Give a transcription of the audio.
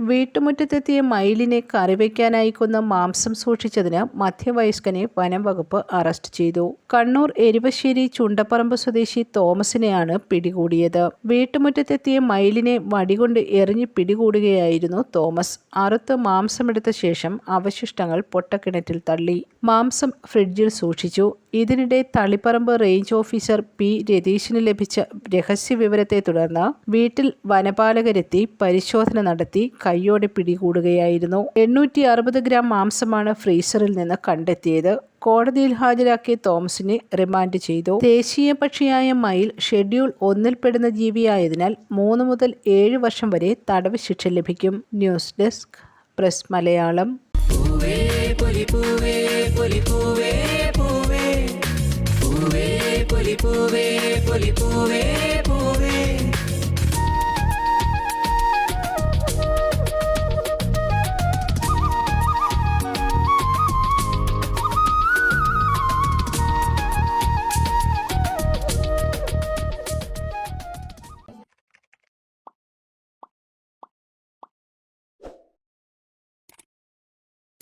വീട്ടുമുറ്റത്തെത്തിയ മയിലിനെ കറിവയ്ക്കാനായി കൊന്ന മാംസം സൂക്ഷിച്ചതിന് മധ്യവയസ്കനെ വനം വകുപ്പ് അറസ്റ്റ് ചെയ്തു. കണ്ണൂർ എരുവശ്ശേരി ചുണ്ടപ്പറമ്പ് സ്വദേശി തോമസിനെയാണ് പിടികൂടിയത്. വീട്ടുമുറ്റത്തെത്തിയ മയിലിനെ വടികൊണ്ട് എറിഞ്ഞ് പിടികൂടുകയായിരുന്നു തോമസ്. അറുത്ത് മാംസമെടുത്ത ശേഷം അവശിഷ്ടങ്ങൾ പൊട്ടക്കിണറ്റിൽ തള്ളി. മാംസം ഫ്രിഡ്ജിൽ സൂക്ഷിച്ചു. ഇതിനിടെ തളിപ്പറമ്പ് റേഞ്ച് ഓഫീസർ പി രതീഷിന് ലഭിച്ച രഹസ്യ വിവരത്തെ തുടർന്ന് വീട്ടിൽ വനപാലകരെത്തി പരിശോധന നടത്തി കൈയോടെ പിടികൂടുകയായിരുന്നു. എണ്ണൂറ്റി അറുപത് ഗ്രാം മാംസമാണ് ഫ്രീസറിൽ നിന്ന് കണ്ടെത്തിയത്. കോടതിയിൽ ഹാജരാക്കിയ തോമസിനെ റിമാൻഡ് ചെയ്തു. ദേശീയ പക്ഷിയായ മയിൽ ഷെഡ്യൂൾ ഒന്നിൽപ്പെടുന്ന ജീവിയായതിനാൽ മൂന്ന് മുതൽ ഏഴ് വർഷം വരെ തടവ് ശിക്ഷ ലഭിക്കും. News desk press Malayalam. பூவே பொலி பூவே